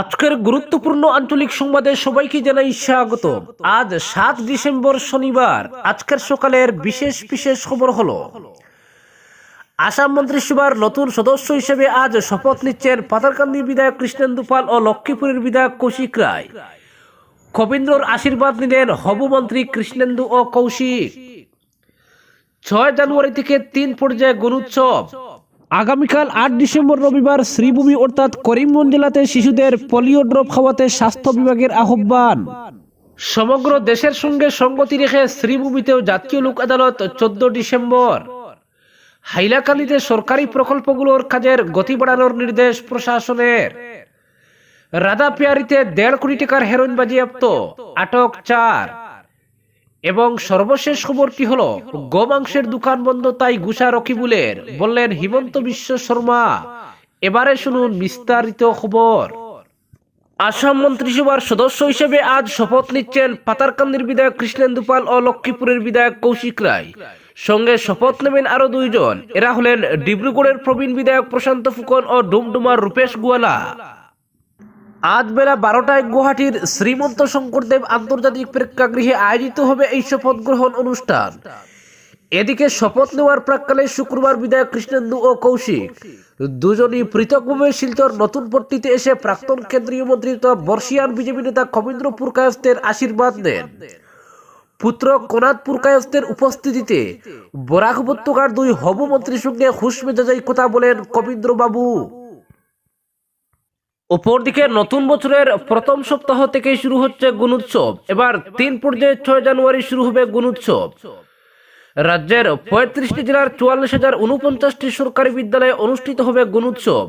আজকের গুরুত্বপূর্ণ আঞ্চলিক সংবাদে সবাইকে জানাই স্বাগত। আজ সাত ডিসেম্বর শনিবার, আজকের সকালের বিশেষ বিশেষ খবর হলো, আসাম মন্ত্রিসভার নতুন সদস্য হিসেবে আজ শপথ নিচ্ছেন পাতারকান্দি বিধায়ক কৃষ্ণেন্দু পাল ও লক্ষ্মীপুরের বিধায়ক কৌশিক রায়। কবীন্দ্রর আশীর্বাদ নিলেন হবু মন্ত্রী কৃষ্ণেন্দু ও কৌশিক। ছয় জানুয়ারি থেকে তিন পর্যায়ে গুণোৎসব। আগামীকাল আট ডিসেম্বর রবিবার শ্রীভূমি অর্থাৎ করিমগঞ্জ জেলাতে শিশুদের পোলিও ড্রপ খাওয়াতে স্বাস্থ্য বিভাগের আহ্বান। সমগ্র দেশের সঙ্গে সঙ্গতি রেখে শ্রীভূমিতেও জাতীয় লোক আদালত চোদ্দ ডিসেম্বর। হাইলাকান্দিতে সরকারি প্রকল্পগুলোর কাজের গতি বাড়ানোর নির্দেশ প্রশাসনের। রাধাপিয়ারিতে দেড় কোটি টাকার হেরোইন বাজেয়াপ্ত, আটক চার। এবং সর্বশেষ খবরটি হলো? গোমাংসের দোকান বন্ধ তাই গুসা রকিবুলের, বললেন হিমন্ত বিশ্ব শর্মা। এবারে শুনুন বিস্তারিত খবর। আসাম মন্ত্রিসভার সদস্য হিসেবে আজ শপথ নিচ্ছেন পাতারকান্দির বিধায়ক কৃষ্ণেন্দু পাল ও লক্ষ্মীপুরের বিধায়ক কৌশিক রায়। সঙ্গে শপথ নেবেন আরও দুইজন। এরা হলেন ডিব্রুগড়ের প্রবীণ বিধায়ক প্রশান্ত ফুকন ও ডুমডুমার রূপেশ গুয়ালা। আজ বেলা বারোটায় গুয়াহাটির শ্রীমন্ত শঙ্করদেব আন্তর্জাতিক প্রেক্ষাগৃহে আয়োজিত হবে এই শপথ গ্রহণ অনুষ্ঠান। এদিকে শপথ নেওয়ার প্রাককালে শুক্রবার বিধায়ক কৃষ্ণেন্দু ও কৌশিক দুজনই পৃথকভাবে শিলচর নতুন পট্টিতে এসে প্রাক্তন কেন্দ্রীয় মন্ত্রী তথা বর্ষিয়ান বিজেপি নেতা কবীন্দ্র পুরকায়স্তের আশীর্বাদ নেন। পুত্র কোনাদ পুরকায়স্তের উপস্থিতিতে বরাক উপত্যকার দুই হবু মন্ত্রীর সঙ্গে হুশ মেজাজাই কথা বলেন কবীন্দ্র বাবু অপরদিকে নতুন বছরের প্রথম সপ্তাহ থেকে শুরু হচ্ছে গুণোৎসব। এবার তিন পর্যায়ে ছয় জানুয়ারি শুরু হবে গুণোৎসব। রাজ্যের পঁয়ত্রিশটি জেলার চুয়াল্লিশ হাজার উনপঞ্চাশটি সরকারি বিদ্যালয়ে অনুষ্ঠিত হবে গুণোৎসব।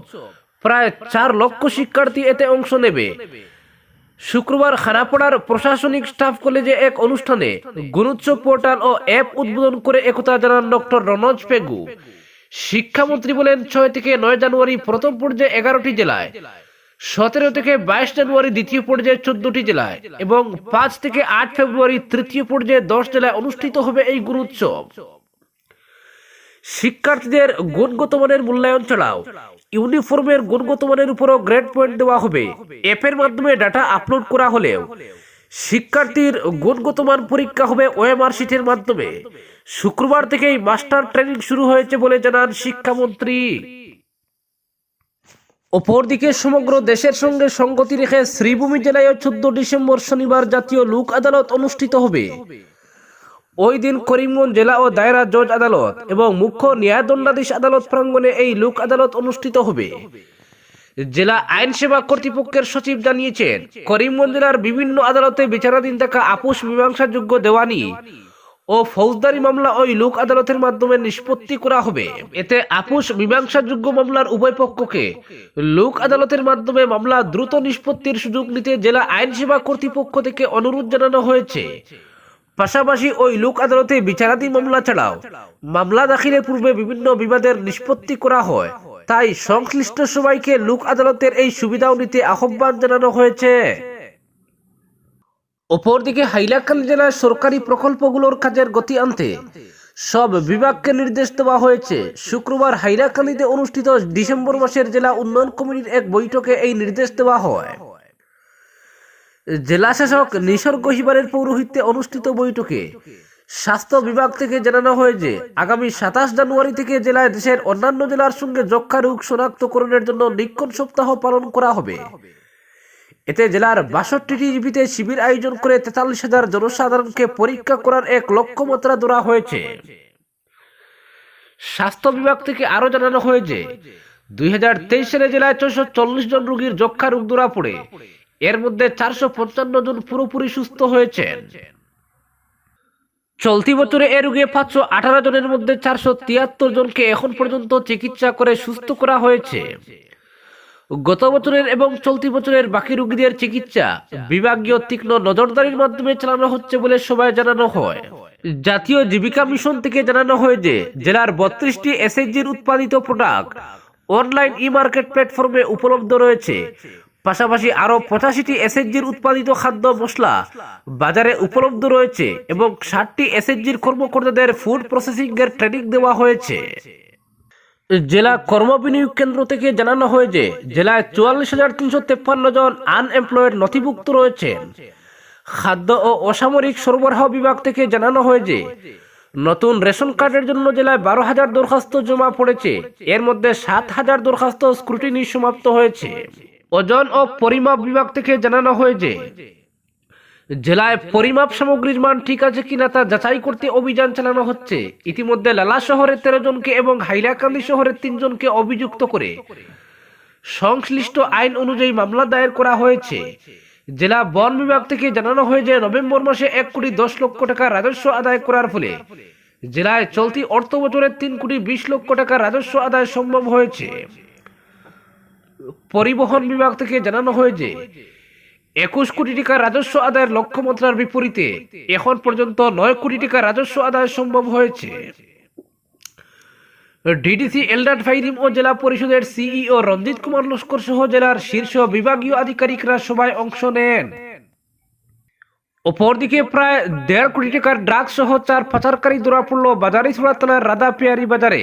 প্রায় চার লক্ষ শিক্ষার্থী এতে অংশ নেবে। শুক্রবার খানাপাড়ার প্রশাসনিক স্টাফ কলেজে এক অনুষ্ঠানে গুণোৎসব পোর্টাল ও অ্যাপ উদ্বোধন করে একথা জানান ডক্টর রনজ পেগু। শিক্ষামন্ত্রী বলেন, ছয় থেকে নয় জানুয়ারি প্রথম পর্যায়ে এগারোটি জেলায় সতেরো থেকে বাইশ জানুয়ারি দ্বিতীয় পর্যায়ে চোদ্দটি জেলায় এবং পাঁচ থেকে আট ফেব্রুয়ারি তৃতীয় পর্যায়ে দশ জেলায় অনুষ্ঠিত হবে এই গুরু উৎসব। শিক্ষার্থীদের গুণগত মানের মূল্যায়ন ছাড়াও ইউনিফর্মের গুণগত মানের উপরও গ্রেড পয়েন্ট দেওয়া হবে। অ্যাপের মাধ্যমে ডাটা আপলোড করা হলেও শিক্ষার্থীর গুণগত মান পরীক্ষা হবে ওএমআর শিটের মাধ্যমে। শুক্রবার থেকেই মাস্টার ট্রেনিং শুরু হয়েছে বলে জানান শিক্ষামন্ত্রী। অপরদিকে সমগ্র দেশের সঙ্গে সঙ্গতি রেখে শ্রীভূমি জেলায় চোদ্দ ডিসেম্বর শনিবার জাতীয় লোক আদালত অনুষ্ঠিত হবে। ওই দিন করিমগঞ্জ জেলা ও দায়রা জজ আদালত এবং মুখ্য ন্যায়দণ্ডাধীশ আদালত প্রাঙ্গণে এই লোক আদালত অনুষ্ঠিত হবে। জেলা আইন সেবা কর্তৃপক্ষের সচিব জানিয়েছেন, করিমগঞ্জ জেলার বিভিন্ন আদালতে বিচারাধীন থাকা আপোষ মীমাংসাযোগ্য দেওয়ানি ও ফৌজদারি মামলা ওই লোক আদালতের মাধ্যমে নিষ্পত্তি করা হবে। এতে আপোষ মীমাংসাযোগ্য মামলার উভয় পক্ষকে লোক আদালতের মাধ্যমে মামলা দ্রুত নিষ্পত্তির সুযোগ নিতে জেলা আইন সেবা কর্তৃপক্ষ থেকে অনুরোধ জানানো হয়েছে। পাশাপাশি ওই লোক আদালতে বিচারাধীন মামলা ছাড়াও মামলা দাখিলের পূর্বে বিভিন্ন বিবাদের নিষ্পত্তি করা হয়। তাই সংশ্লিষ্ট সবাইকে লোক আদালতের এই সুবিধাও নিতে আহ্বান জানানো হয়েছে। অপরদিকে হাইলাকান্দি জেলার সরকারি প্রকল্পগুলোর কাজের গতি আনতে সব বিভাগকে নির্দেশ দেওয়া হয়েছে। শুক্রবার হাইলাকান্দিতে অনুষ্ঠিত ডিসেম্বর মাসের জেলা উন্নয়ন কমিটির এক বৈঠকে এই নির্দেশ দেওয়া হয়। জেলা শাসক নিসর্গ হিবারের পৌরোহিত্যে অনুষ্ঠিত বৈঠকে স্বাস্থ্য বিভাগ থেকে জানানো হয় যে, আগামী সাতাশ জানুয়ারি থেকে জেলায় দেশের অন্যান্য জেলার সঙ্গে যক্ষা রোগ শনাক্তকরণের জন্য নিক্ষণ সপ্তাহ পালন করা হবে। এতে জেলার বাষট্টিটি জিবিতে শিবির আয়োজন করে তেতাল্লিশ হাজার জনসাধারণকে পরীক্ষা করার এক লক্ষ্যমাত্রা ধরা হয়েছে। স্বাস্থ্য বিভাগ থেকে আরও জানানো হয়েছে, দুই হাজার তেইশ সালে জেলায় ছশো চল্লিশ জন রোগীর যক্ষা রোগ ধরা পড়ে। এর মধ্যে চারশো পঞ্চান্ন জন পুরোপুরি সুস্থ হয়েছেন। চলতি বছরে এ রোগে পাঁচশো আঠারো জনের মধ্যে চারশো তিয়াত্তর জনকে এখন পর্যন্ত চিকিৎসা করে সুস্থ করা হয়েছে। গত বছরের এবং চলতি বছরের বাকি রোগীদের চিকিৎসা বিভাগীয় তীক্ষ্ণ নজরদারির মাধ্যমে চালানো হচ্ছে বলে সবাই জানানো হয়। জাতীয় জীবিকা মিশন থেকে জানানো হয় যে, জেলার বত্রিশটি এসএইচজির উৎপাদিত প্রোডাক্ট অনলাইন ই মার্কেট প্ল্যাটফর্মে উপলব্ধ রয়েছে। পাশাপাশি আরও পঁচাশিটি এসএইচজির উৎপাদিত খাদ্য মশলা বাজারে উপলব্ধ রয়েছে এবং ষাটটি এসএইচজির কর্মকর্তাদের ফুড প্রসেসিং এর ট্রেনিং দেওয়া হয়েছে। জেলা কর্মবিনিয়োগ কেন্দ্র থেকে জানানো হয় যে, জেলায় চুয়াল্লিশ হাজার তিনশো তেপ্পান্ন জন আনএমপ্লয়েড নথিভুক্ত রয়েছেন খাদ্য ও অসামরিক সরবরাহ বিভাগ থেকে জানানো হয় যে, নতুন রেশন কার্ডের জন্য জেলায় বারো হাজার দরখাস্ত জমা পড়েছে। এর মধ্যে সাত হাজার দরখাস্ত স্ক্রুটিনি সমাপ্ত হয়েছে। ওজন ও পরিমাপ বিভাগ থেকে জানানো হয় যে জেলায় পরিমাপ সামগ্রীর মান ঠিক আছে কিনা তা যাচাই করতে অভিযান চালানো হচ্ছে। ইতিমধ্যে লালা শহরের তেরো জনকে এবং হাইলাকান্দি শহরের তিনজনকে অভিযুক্ত করে সংশ্লিষ্ট আইন অনুযায়ী মামলা দায়ের করা হয়েছে। জেলা বন বিভাগ থেকে জানানো হয় যে নভেম্বর মাসে এক কোটি দশ লক্ষ টাকা রাজস্ব আদায় করার ফলে জেলায় চলতি অর্থ বছরে তিন কোটি বিশ লক্ষ টাকা রাজস্ব আদায় সম্ভব হয়েছে। পরিবহন বিভাগ থেকে জানানো হয় যে একুশ কোটি টাকা রাজস্ব আদায়ের লক্ষ্যমাত্রার বিপরীতে এখন পর্যন্ত নয় কোটি টাকা রাজস্ব আদায় সম্ভব হয়েছে। ডিডিসি এলডাট ফাইরিম ও জেলা পরিষদের সিইও রঞ্জিত কুমার লস্কর সহ জেলার শীর্ষ বিভাগীয় আধিকারিকরা সবাই অংশ নেন। অপরদিকে প্রায় দেড় কোটি টাকার ড্রাগ সহ চার পাচারকারী ধরা পড়ল বাজারিছড়া থানার রাধা পেয়ারি বাজারে।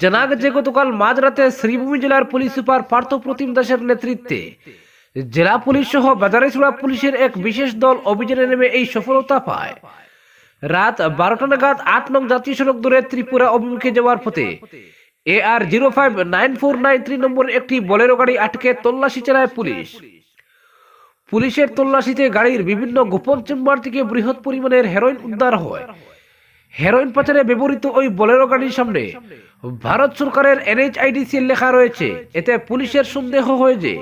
জানা গেছে, গতকাল মাঝরাতে শ্রীভূমি জেলার পুলিশ সুপার পার্থ প্রতিম দাসের নেতৃত্বে জেলা পুলিশ সহ বাজারিছড়া পুলিশের এক বিশেষ দল অভিযানে নেমে এই সফলতা পায়। রাত বারোটা নাগাদ আট নং জাতীয় সড়ক ধরে ত্রিপুরা অভিমুখে যাওয়ার পথে A R zero five nine four nine three নম্বরের একটি বলেরো গাড়ি আটকে তল্লাশি চালায় পুলিশ। পুলিশের তল্লাশিতে গাড়ির বিভিন্ন গোপন চেম্বার থেকে বৃহৎ পরিমাণের হেরোইন উদ্ধার হয়। হেরোইন পাচারে ব্যবহৃত ওই বলেরো গাড়ির সামনে ভারত সরকারের এনএইচআইডিসি লেখা রয়েছে। এতে পুলিশের সন্দেহ হয়ে যে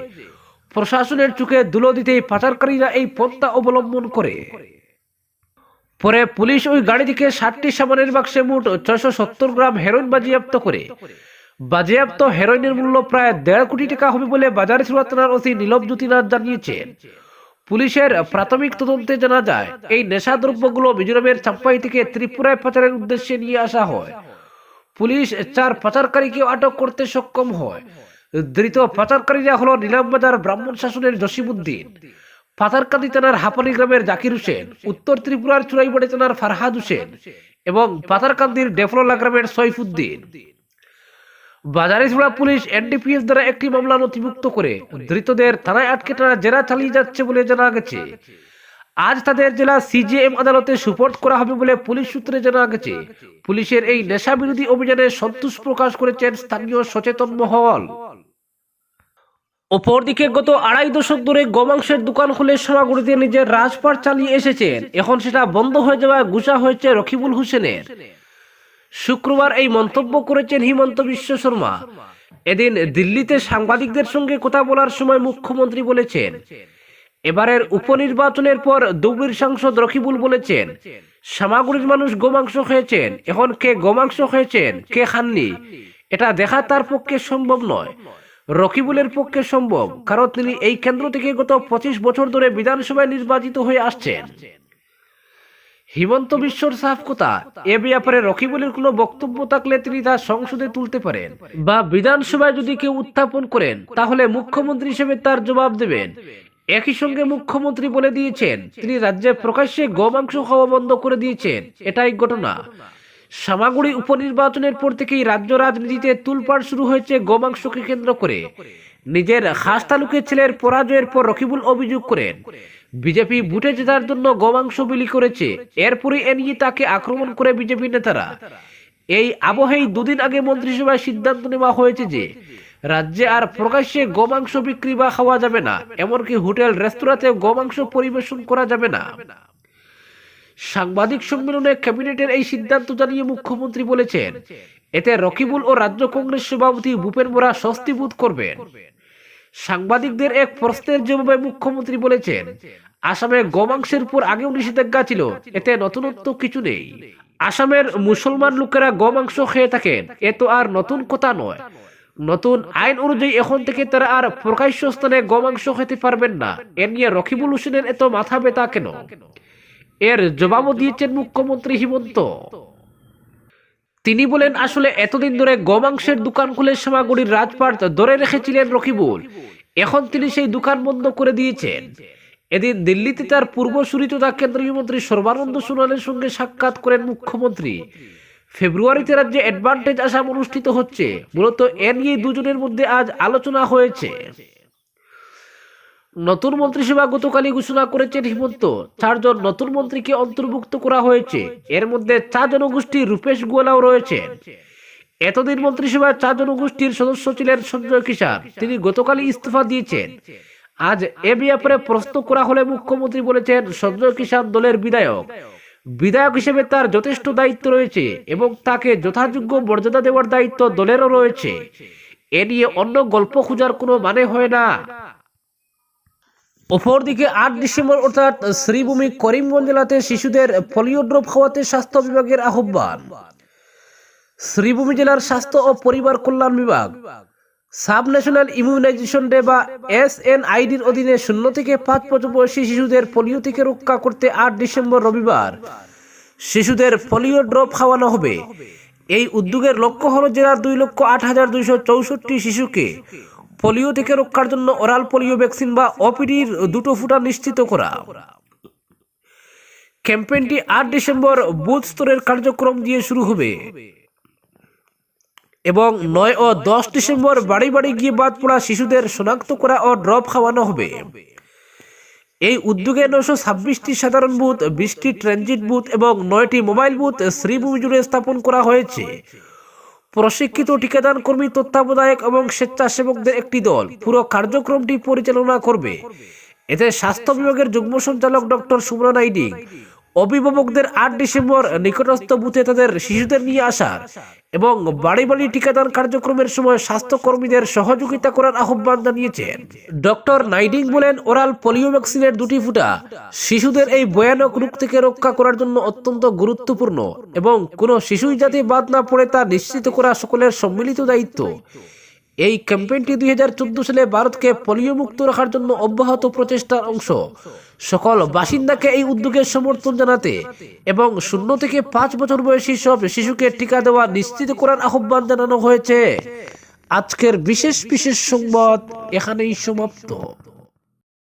প্রশাসনের চোখে ধুলো দিতেই পাচারকারীরা এই পন্থা অবলম্বন করে। পরে পুলিশ ওই গাড়ি থেকে ষাটটি সামানের বাক্সে মোট ছয়শো সত্তর গ্রাম হেরোইন বাজেয়াপ্ত করে। বাজেয়াপ্ত হেরোইনের মূল্য প্রায় দেড় কোটি টাকা হবে বলে বাজারে সুরাত থানার ওসি নীলব জ্যোতিনাথ জানিয়েছেন পুলিশের প্রাথমিক তদন্তে জানা যায়, এই নেশা নেশাদ্রব্যগুলো মিজোরামের চাম্পাই থেকে ত্রিপুরায় পাচারের উদ্দেশ্যে নিয়ে আসা হয়। পুলিশ চার পাচারকারীকে আটক করতে সক্ষম হয়। ধৃত পাচারকারীরা হলো নিলামবাজার ব্রাহ্মণ শাসনের জসিমুদ্দিন পাতারকান্দি থানার হাপানি গ্রামের জাকির হোসেন, উত্তর ত্রিপুরার চুরাইবাড়ি থানার ফারহাদ হোসেন এবং পাতারকান্দির ডেফলোলা গ্রামের সৈফুদ্দিন। বাজারিছড়া পুলিশ এনডিপিএস দ্বারা একটি মামলা নথিভুক্ত করে ধৃতদের থানায় আটকে টানা জেরা চালিয়ে যাচ্ছে বলে জানা গেছে। আজ তাদের জেলা সিজিএম আদালতে সুপোর্ট করা হবে বলে পুলিশ সূত্রে জানা গেছে। পুলিশের এই নেশা বিরোধী অভিযানে সন্তোষ প্রকাশ করেছেন স্থানীয় সচেতন মহল। অপরদিকে গত আড়াই দশক ধরে গোমাংসের দোকান খুলে সোনাগুড়িতে নিজের রাজপাট চালিয়ে এসেছেন। এখন সেটা বন্ধ হয়ে যাওয়ায় গুসা হয়েছে রকিবুল হোসেনের। শুক্রবার এই মন্তব্য করেছেন হিমন্ত বিশ্ব শর্মা। এদিন দিল্লিতে সাংবাদিকদের সঙ্গে কথা বলার সময় মুখ্যমন্ত্রী বলেছেন, এবারের উপনির্বাচনের পর ধুবড়ির সাংসদ রকিবুল বলেছেন, সামাগুড়ির মানুষ গোমাংস খেয়েছেন এখন কে গোমাংস খেয়েছেন কে খাননি, এটা দেখা তার পক্ষে সম্ভব নয়। রকিবুলের পক্ষে সম্ভব, কারণ তিনি এই কেন্দ্র থেকে গত পঁচিশ বছর ধরে বিধানসভায় নির্বাচিত হয়ে আসছেন। হিমন্ত বিশ্বর সাফ কথা, এ ব্যাপারে রকিবুলের কোনো বক্তব্য থাকলে তিনি তা সংসদে তুলতে পারেন। বা বিধানসভায় যদি কেউ উত্থাপন করেন, তাহলে মুখ্যমন্ত্রী হিসেবে তার জবাব দেবেন। একই সঙ্গে মুখ্যমন্ত্রী বলে দিয়েছেন, তিনি রাজ্যে প্রকাশ্যে গোমাংস খাওয়া বন্ধ করে দিয়েছেন। এটাই ঘটনা। সামাগুড়ি উপনির্বাচনের পর থেকেই রাজ্য রাজনীতিতে তুলপাড় শুরু হয়েছে গোমাংসকে কেন্দ্র করে। নিজের খাস তালুকের ছেলের পরাজয়ের পর রকিবুল অভিযোগ করেন, বিজেপি বুটে জেতার জন্য গোমাংস বিলি করেছে। এরপরে এ নিয়ে তাকে আক্রমণ করে বিজেপি নেতারা। এই আবহেই দুদিন আগে মন্ত্রিসভায় সিদ্ধান্ত নেওয়া হয়েছে যে, রাজ্যে আর প্রকাশ্যে গোমাংস বিক্রি বা খাওয়া যাবে না। এমনকি হোটেল রেস্তোরাঁতে গোমাংস পরিবেশন করা যাবে না। সাংবাদিক সম্মেলনে ক্যাবিনেটের এই সিদ্ধান্ত জানিয়ে মুখ্যমন্ত্রী বলেছেন, এতে রকিবুল ও রাজ্য কংগ্রেস সভাপতি ভূপেন বোরা স্বস্তি বোধ করবেন। সাংবাদিকদের এক প্রশ্নের জবাবে মুখ্যমন্ত্রী বলেছেন, আসামে গোমাংসের উপর আগেও নিষেধাজ্ঞা ছিল, এতে নতুনত্ব কিছু নেই। আসামের মুসলমান লোকেরা গোমাংস খেয়ে থাকেন, এ তো আর নতুন কথা নয়। নতুন আইন অনুযায়ী এখন থেকে তারা আর প্রকাশ্য স্থানে গোমাংস খেতে পারবেন না। এ নিয়ে রকিবুল হোসেনের এত মাথা ব্যথা কেন? এর জবাবও দিয়েছেন মুখ্যমন্ত্রী হিমন্ত। তিনি বলেন, আসলে এতদিন ধরে গোমাংসের দোকান খুলে সামাগুড়ির রাজপাট ধরে রেখেছিলেন রকিবুল। এখন তিনি সেই দোকান বন্ধ করে দিয়েছেন। এদিন দিল্লিতে তার পূর্বসূরি তথা কেন্দ্রীয় মন্ত্রী সর্বানন্দ সোনোয়ালের সঙ্গে সাক্ষাৎ করেন মুখ্যমন্ত্রী। ফেব্রুয়ারিতে রাজ্যে অ্যাডভান্টেজ আসাম অনুষ্ঠিত হচ্ছে। মূলত এ নিয়ে দুজনের মধ্যে আজ আলোচনা হয়েছে। নতুন মন্ত্রিসভা গতকালই ঘোষণা করেছেন হিমন্ত চারজন নতুন মন্ত্রীকে অন্তর্ভুক্ত করা হয়েছে। এর মধ্যে চা জনগোষ্ঠী রূপেশ গোয়ালাও রয়েছেন এতদিন মন্ত্রিসভায় চা জনগোষ্ঠীর সদস্য ছিলেন সঞ্জয় কিষান তিনি গতকালই ইস্তফা দিয়েছেন। আজ এ ব্যাপারে প্রশ্ন করা হলে মুখ্যমন্ত্রী বলেছেন, সঞ্জয় কিষান দলের বিধায়ক। বিধায়ক হিসেবে তার যথেষ্ট দায়িত্ব রয়েছে এবং তাকে যথাযোগ্য মর্যাদা দেওয়ার দায়িত্ব দলেরও রয়েছে। এ নিয়ে অন্য গল্প খোঁজার কোনো মানে হয় না। অপরদিকে আট ডিসেম্বর অর্থাৎ শ্রীভূমি করিমগঞ্জ জেলাতে শিশুদের পোলিও ড্রপ খাওয়াতে স্বাস্থ্য বিভাগের আহ্বান। শ্রীভূমি জেলার স্বাস্থ্য ও পরিবার কল্যাণ বিভাগ। সাব ন্যাশনাল ইমিউনাইজেশন ডে বা এস এন আইডির অধীনে শূন্য থেকে পাঁচ বছর বয়সী শিশুদের পোলিও থেকে রক্ষা করতে আট ডিসেম্বর রবিবার শিশুদের পোলিও ড্রপ খাওয়ানো হবে। এই উদ্যোগের লক্ষ্য হল জেলার দুই লক্ষ আট হাজার দুইশো চৌষট্টি শিশুকে পোলিও থেকে রক্ষার জন্য ওরাল পোলিও ভ্যাকসিন বা ওপিডির দুটো ফুটা নিশ্চিত করা। ক্যাম্পেইনটি আট ডিসেম্বর বুথ স্তরের কার্যক্রম দিয়ে শুরু হবে। এবং নয় ও দশ ডিসেম্বর বাড়ি বাড়ি গিয়ে বাদ পড়া শিশুদের শনাক্ত করা ও ড্রপ খাওয়ানো হবে। এই উদ্যোগে নশো ছাব্বিশটি সাধারণ বুথ, বিশটি ট্রানজিট বুথ এবং নয়টি মোবাইল বুথ শ্রীভূমি জুড়ে স্থাপন করা হয়েছে। প্রশিক্ষিত টিকাদান কর্মী, তত্ত্বাবধায়ক এবং স্বেচ্ছাসেবকদের একটি দল পুরো কার্যক্রমটি পরিচালনা করবে। এতে স্বাস্থ্য বিভাগের যুগ্ম সঞ্চালক ডক্টর সুমনা নাইডিং অভিভাবকদের আট ডিসেম্বর নিকটস্থ বুথে তাদের শিশুদের নিয়ে আসার এবং বাড়ি বাড়ি টিকাদান কার্যক্রমের সময় স্বাস্থ্য কর্মীদের সহযোগিতা করার আহ্বান জানিয়েছেন। ডক্টর নাইডিং বলেন, ওরাল পোলিও ভ্যাকসিনের দুটি ফুটা শিশুদের এই ভয়ানক রোগ থেকে রক্ষা করার জন্য অত্যন্ত গুরুত্বপূর্ণ এবং কোনো শিশুই যাতে বাদ না পড়ে তা নিশ্চিত করা সকলের সম্মিলিত দায়িত্ব। এই ক্যাম্পেইনটি দুই সালে ভারতকে পোলিও মুক্ত রাখার জন্য অব্যাহত প্রচেষ্টার অংশ। সকল বাসিন্দাকে এই উদ্যোগের সমর্থন জানাতে এবং শূন্য থেকে পাঁচ বছর বয়সী সব শিশুকে টিকা দেওয়া নিশ্চিত করার আহ্বান জানানো হয়েছে। আজকের বিশেষ বিশেষ সংবাদ এখানেই সমাপ্ত।